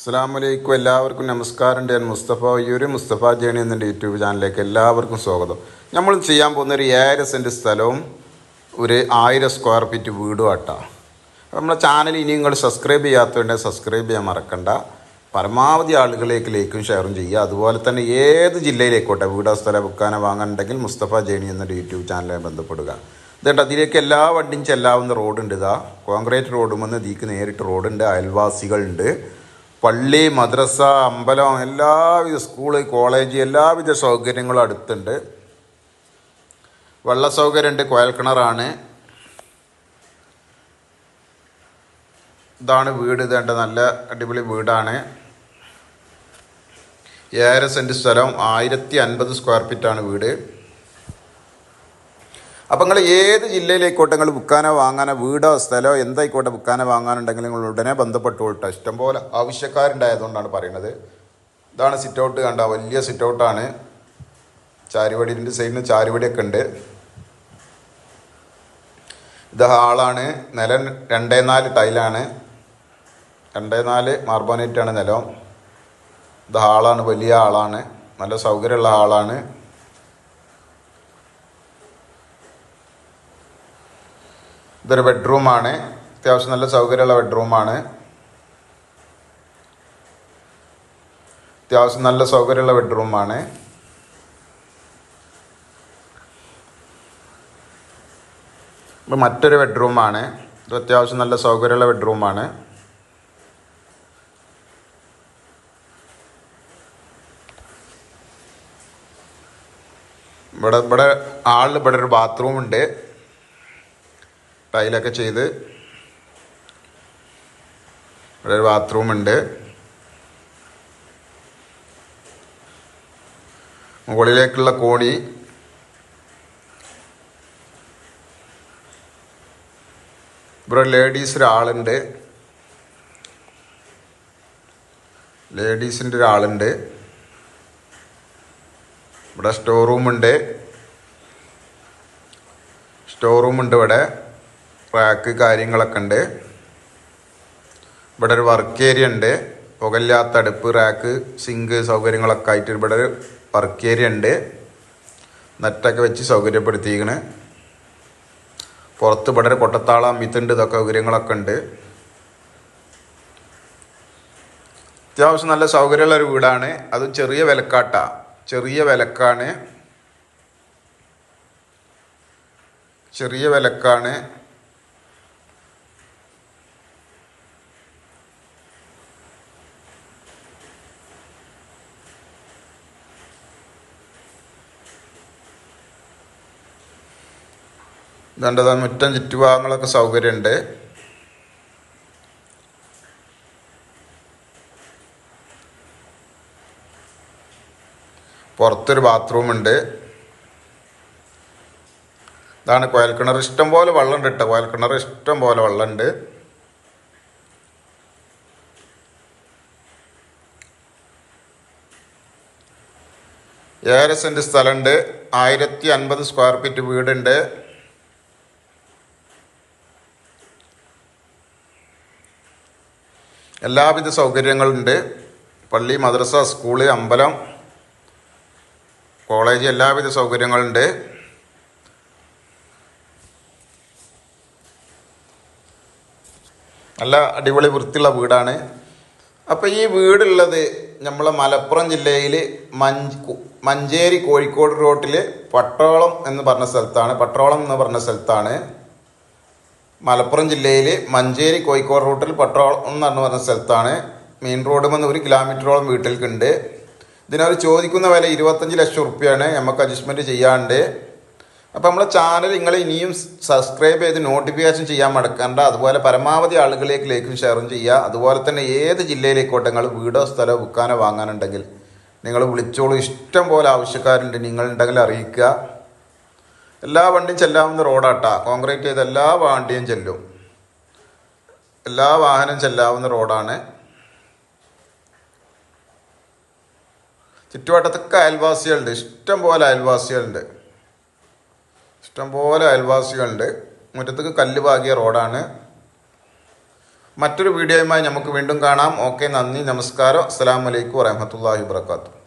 അസ്സാം വലൈക്കും എല്ലാവർക്കും നമസ്കാരം ഞാൻ മുസ്തഫ ഒരു മുസ്തഫ ജേണി എന്ന യൂട്യൂബ് ചാനലിലേക്ക് എല്ലാവർക്കും സ്വാഗതം. നമ്മൾ ചെയ്യാൻ പോകുന്ന ഒരു ഏഴര സെന്റ് സ്ഥലവും ഒരു ആയിരം സ്ക്വയർ ഫീറ്റ് വീടും ആട്ടാ. നമ്മളെ ചാനൽ ഇനി നിങ്ങൾ സബ്സ്ക്രൈബ് ചെയ്യാത്തതുകൊണ്ട് സബ്സ്ക്രൈബ് ചെയ്യാൻ മറക്കണ്ട. പരമാവധി ആളുകളിലേക്ക് ലൈക്കും ഷെയറും ചെയ്യുക. അതുപോലെ തന്നെ ഏത് ജില്ലയിലേക്കോട്ടെ വീടോ സ്ഥലം വിൽക്കാനോ വാങ്ങാനുണ്ടെങ്കിൽ മുസ്തഫ ജേണി എന്ന യൂട്യൂബ് ചാനലുമായി ബന്ധപ്പെടുക. ഇതുണ്ട് അതിലേക്ക് എല്ലാ വണ്ടിയും ചെല്ലാവുന്ന റോഡുണ്ട് ഇതാ. കോൺക്രീറ്റ് റോഡും റോഡുമെന്ന് ഇതിക്ക് നേരിട്ട് റോഡുണ്ട് അയൽവാസികളുണ്ട്. പള്ളി മദ്രസ അമ്പലം എല്ലാവിധ സ്കൂൾ കോളേജ് എല്ലാവിധ സൗകര്യങ്ങളും അടുത്തുണ്ട്. വെള്ള സൗകര്യമുണ്ട് കുഴൽക്കിണറാണ് ഇതാണ് വീട് ഇതേണ്ട നല്ല അടിപൊളി വീടാണ്. ഏഴര സെന്റ് സ്ഥലം ആയിരത്തി അൻപത് സ്ക്വയർ ഫീറ്റാണ് വീട്. അപ്പം നിങ്ങൾ ഏത് ജില്ലയിലേക്കോട്ടെ നിങ്ങൾ വിൽക്കാനോ വാങ്ങാനോ വീടോ സ്ഥലമോ എന്തായിക്കോട്ടെ വിൽക്കാനോ വാങ്ങാനുണ്ടെങ്കിൽ നിങ്ങൾ ഉടനെ ബന്ധപ്പെട്ടുകൊള്ളട്ടെ ഇഷ്ടംപോലെ ആവശ്യക്കാരുണ്ടായതുകൊണ്ടാണ് പറയുന്നത്. ഇതാണ് സിറ്റ് ഔട്ട് കണ്ട വലിയ സിറ്റ് ഔട്ടാണ് ചാരുവടിന്റെ സൈഡിന് ചാരുവടിയൊക്കെ ഉണ്ട്. ഇത് ഹാളാണ്. നിലം രണ്ടേ നാല് ടൈലാണ്. രണ്ടേ നാല് മാർബോനേറ്റാണ് നിലം. ഇത് ഹാളാണ് വലിയ ഹാളാണ്. നല്ല സൗകര്യമുള്ള ഹാളാണ്. ഇതൊരു ബെഡ്റൂമാണ് അത്യാവശ്യം നല്ല സൗകര്യമുള്ള ബെഡ്റൂമാണ് അത്യാവശ്യം നല്ല സൗകര്യമുള്ള ബെഡ്റൂമാണ് ഇപ്പം മറ്റൊരു ബെഡ്റൂമാണ് ഇത് അത്യാവശ്യം നല്ല സൗകര്യമുള്ള ബെഡ്റൂമാണ് ഇവിടെ ഇവിടെ ആളിൽ ഇവിടെ ഒരു ബാത്റൂം ഉണ്ട്. ടൈലൊക്കെ ചെയ്ത് ഇവിടെ ഒരു ബാത്റൂം ഉണ്ട്. മുകളിലേക്കുള്ള കോണി. ഇവിടെ ലേഡീസ് ഒരാളുണ്ട്. ലേഡീസിന്റെ ഒരാളുണ്ട്. ഇവിടെ സ്റ്റോർ റൂമുണ്ട് സ്റ്റോർ റൂമുണ്ട് ഇവിടെ. റാക്ക് കാര്യങ്ങളൊക്കെ ഉണ്ട്. ഇവിടെ ഒരു വർക്ക് ഏരിയ ഉണ്ട്. പുകയില്ലാത്ത അടുപ്പ് റാക്ക് സിങ്ക് സൗകര്യങ്ങളൊക്കെ ആയിട്ട് ഇവിടെ ഒരു വർക്ക് ഏരിയ ഉണ്ട്. നെറ്റൊക്കെ വെച്ച് സൗകര്യപ്പെടുത്തിയിരിക്കണ്. പുറത്ത് ഇവിടെ ഒരു കൊട്ടത്താള അമ്മിത്തുണ്ട് ഇതൊക്കെ സൗകര്യങ്ങളൊക്കെ ഉണ്ട്. അത്യാവശ്യം നല്ല സൗകര്യമുള്ള ഒരു വീടാണ്. അത് ചെറിയ വിലക്കാട്ട. ചെറിയ വിലക്കാണ്. ചെറിയ വിലക്കാണ്. ഇതേണ്ടതാ മുറ്റം ചുറ്റുഭാഗങ്ങളൊക്കെ സൗകര്യമുണ്ട് പുറത്തൊരു ബാത്റൂം ഉണ്ട് ഇതാണ് കോയൽക്കിണർ ഇഷ്ടം പോലെ വെള്ളം ഉണ്ട് കുഴൽക്കിണർ ഇഷ്ടം പോലെ വെള്ളമുണ്ട് ഏഴര സെന്റ് സ്ഥലമുണ്ട് ആയിരത്തി അൻപത് സ്ക്വയർ ഫീറ്റ് വീടുണ്ട്. എല്ലാവിധ സൗകര്യങ്ങളുണ്ട്. പള്ളി മദ്രസ സ്കൂൾ അമ്പലം കോളേജ് എല്ലാവിധ സൗകര്യങ്ങളുണ്ട്. നല്ല അടിപൊളി വൃത്തിയുള്ള വീടാണ്. അപ്പോൾ ഈ വീടുള്ളത് നമ്മളെ മലപ്പുറം ജില്ലയിൽ മഞ്ച് മഞ്ചേരി കോഴിക്കോട് റോട്ടിൽ പട്ടോളം എന്ന് പറഞ്ഞ സ്ഥലത്താണ്. പട്ടോളം എന്ന് പറഞ്ഞ സ്ഥലത്താണ്. മലപ്പുറം ജില്ലയിൽ മഞ്ചേരി കോഴിക്കോട് റൂട്ടിൽ പട്ടോളം എന്ന് പറഞ്ഞ സ്ഥലത്താണ് മെയിൻ റോഡ് വന്ന് ഒരു കിലോമീറ്ററോളം വീട്ടിലേക്കുണ്ട് ഇതിനവർ ചോദിക്കുന്ന വില ഇരുപത്തഞ്ച് ലക്ഷം റുപ്യാണ്. നമുക്ക് അഡ്ജസ്റ്റ്മെന്റ് ചെയ്യാണ്ട്. അപ്പോൾ നമ്മളെ ചാനൽ നിങ്ങൾ ഇനിയും സബ്സ്ക്രൈബ് ചെയ്ത് നോട്ടിഫിക്കേഷൻ ചെയ്യാൻ മടക്കണ്ട. അതുപോലെ പരമാവധി ആളുകളിലേക്ക് ലൈക്കും ഷെയറും ചെയ്യുക. അതുപോലെ തന്നെ ഏത് ജില്ലയിലേക്കോട്ടെ നിങ്ങൾ വീടോ സ്ഥലമോ വിൽക്കാനോ വാങ്ങാനുണ്ടെങ്കിൽ നിങ്ങൾ വിളിച്ചോളൂ. ഇഷ്ടം പോലെ ആവശ്യക്കാരുണ്ട്. നിങ്ങളുണ്ടെങ്കിൽ അറിയിക്കുക. എല്ലാ വണ്ടിയും ചെല്ലാവുന്ന റോഡാട്ടാ. കോൺക്രീറ്റ് ചെയ്ത എല്ലാ വണ്ടിയും ചെല്ലും. എല്ലാ വാഹനം ചെല്ലാവുന്ന റോഡാണ്. ചുറ്റുവട്ടത്തൊക്കെ അയൽവാസികളുണ്ട്. ഇഷ്ടം പോലെ അയൽവാസികളുണ്ട്. ഇഷ്ടം പോലെ അയൽവാസികളുണ്ട്. മുറ്റത്തേക്ക് കല്ല് പാകിയ റോഡാണ്. മറ്റൊരു വീഡിയോയുമായി നമുക്ക് വീണ്ടും കാണാം. ഓക്കെ നന്ദി നമസ്കാരം. അസ്സാം വലൈക്കും വരഹമത്തല്ലാഹി വാത്തു